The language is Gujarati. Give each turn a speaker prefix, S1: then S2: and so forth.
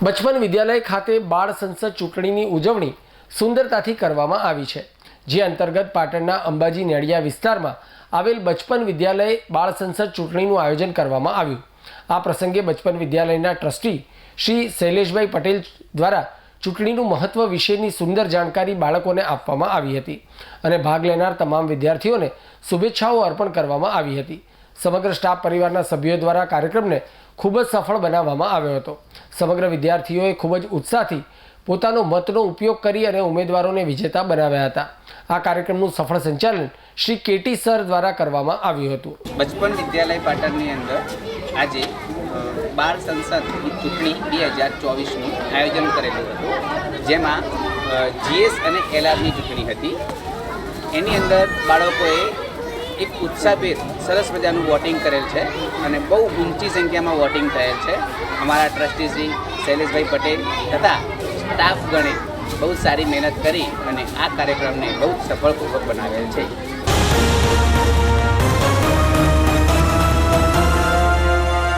S1: બચપન વિદ્યાલય ખાતે બાળ સંસદ ચૂંટણીની ઉજવણી સુંદરતાથી કરવામાં આવી છે, જે અંતર્ગત પાટણના અંબાજી નેડિયા વિસ્તારમાં આવેલ બચપન વિદ્યાલય બાળ સંસદ ચૂંટણીનું આયોજન કરવામાં આવ્યું. આ પ્રસંગે બચપન વિદ્યાલયના ટ્રસ્ટી શ્રી શૈલેષભાઈ પટેલ દ્વારા ચૂંટણીનું મહત્વ વિશેની સુંદર જાણકારી બાળકોને આપવામાં આવી હતી અને ભાગ લેનાર તમામ વિદ્યાર્થીઓને શુભેચ્છાઓ અર્પણ કરવામાં આવી હતી. સમગ્ર સ્ટાફ પરિવારના સભ્યો દ્વારા કાર્યક્રમને ખૂબ જ સફળ બનાવવામાં આવ્યો હતો. સમગ્ર વિદ્યાર્થીઓએ ખૂબ જ ઉત્સાહથી પોતાનો મતનો ઉપયોગ કરી અને ઉમેદવારોને વિજેતા બનાવ્યા હતા. આ કાર્યક્રમનું સફળ સંચાલન શ્રી કેટી સર દ્વારા કરવામાં આવ્યું હતું.
S2: બચપન વિદ્યાલય પાટણની અંદર આજે બાર બાળ સંસદની ચૂંટણી બે હજાર ચોવીસનું આયોજન કરેલું હતું. જેમાં જીએસ અને એલઆરની ચૂંટણી હતી. એની અંદર બાળકોએ એક ઉત્સાહભેર સરસ મજાનું વોટિંગ કરેલ છે અને બહુ ઊંચી સંખ્યામાં વોટિંગ થયેલ છે. અમારા ટ્રસ્ટીશ્રી શૈલેષભાઈ પટેલ તથા સ્ટાફ ગણે બહુ સારી મહેનત કરી અને આ કાર્યક્રમને બહુ સફળપૂર્વક બનાવેલ છે.